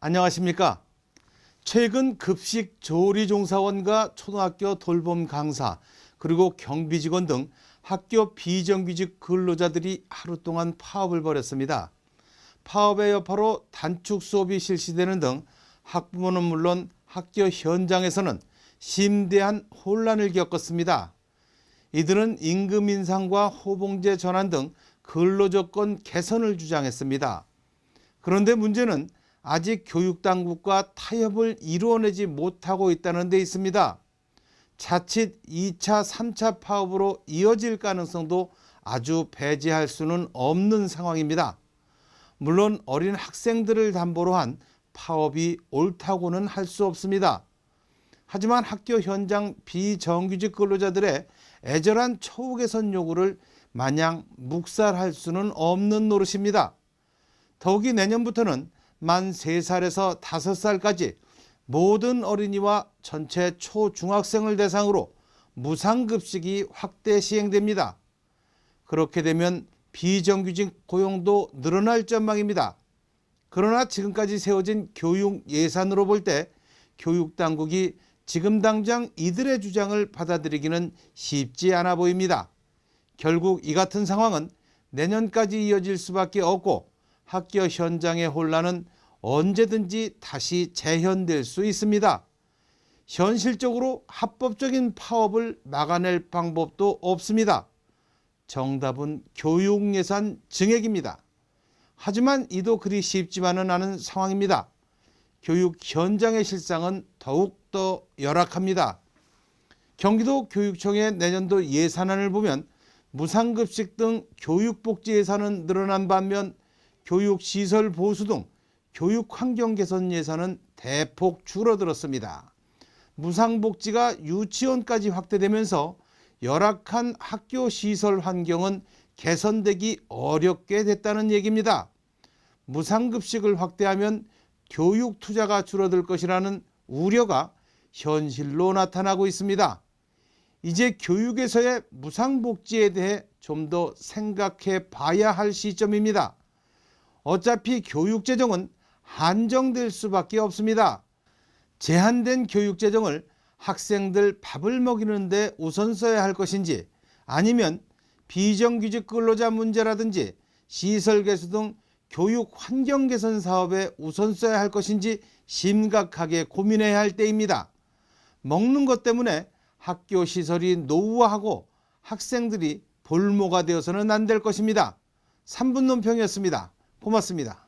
안녕하십니까. 최근 급식 조리 종사원과 초등학교 돌봄 강사 그리고 경비 직원 등 학교 비정규직 근로자들이 하루 동안 파업을 벌였습니다. 파업의 여파로 단축 수업이 실시되는 등 학부모는 물론 학교 현장에서는 심대한 혼란을 겪었습니다. 이들은 임금 인상과 호봉제 전환 등 근로조건 개선을 주장했습니다. 그런데 문제는 아직 교육당국과 타협을 이루어내지 못하고 있다는 데 있습니다. 자칫 2차, 3차 파업으로 이어질 가능성도 아주 배제할 수는 없는 상황입니다. 물론 어린 학생들을 담보로 한 파업이 옳다고는 할 수 없습니다. 하지만 학교 현장 비정규직 근로자들의 애절한 처우 개선 요구를 마냥 묵살할 수는 없는 노릇입니다. 더욱이 내년부터는 만 3살에서 5살까지 모든 어린이와 전체 초중학생을 대상으로 무상급식이 확대 시행됩니다. 그렇게 되면 비정규직 고용도 늘어날 전망입니다. 그러나 지금까지 세워진 교육 예산으로 볼 때 교육당국이 지금 당장 이들의 주장을 받아들이기는 쉽지 않아 보입니다. 결국 이 같은 상황은 내년까지 이어질 수밖에 없고 학교 현장의 혼란은 언제든지 다시 재현될 수 있습니다. 현실적으로 합법적인 파업을 막아낼 방법도 없습니다. 정답은 교육 예산 증액입니다. 하지만 이도 그리 쉽지만은 않은 상황입니다. 교육 현장의 실상은 더욱더 열악합니다. 경기도 교육청의 내년도 예산안을 보면 무상급식 등 교육복지 예산은 늘어난 반면 교육시설 보수 등 교육 환경 개선 예산은 대폭 줄어들었습니다. 무상복지가 유치원까지 확대되면서 열악한 학교 시설 환경은 개선되기 어렵게 됐다는 얘기입니다. 무상급식을 확대하면 교육 투자가 줄어들 것이라는 우려가 현실로 나타나고 있습니다. 이제 교육에서의 무상복지에 대해 좀 더 생각해 봐야 할 시점입니다. 어차피 교육 재정은 한정될 수밖에 없습니다. 제한된 교육 재정을 학생들 밥을 먹이는데 우선 써야 할 것인지 아니면 비정규직 근로자 문제라든지 시설 개수 등 교육 환경 개선 사업에 우선 써야 할 것인지 심각하게 고민해야 할 때입니다. 먹는 것 때문에 학교 시설이 노후화하고 학생들이 볼모가 되어서는 안 될 것입니다. 3분 논평이었습니다. 고맙습니다.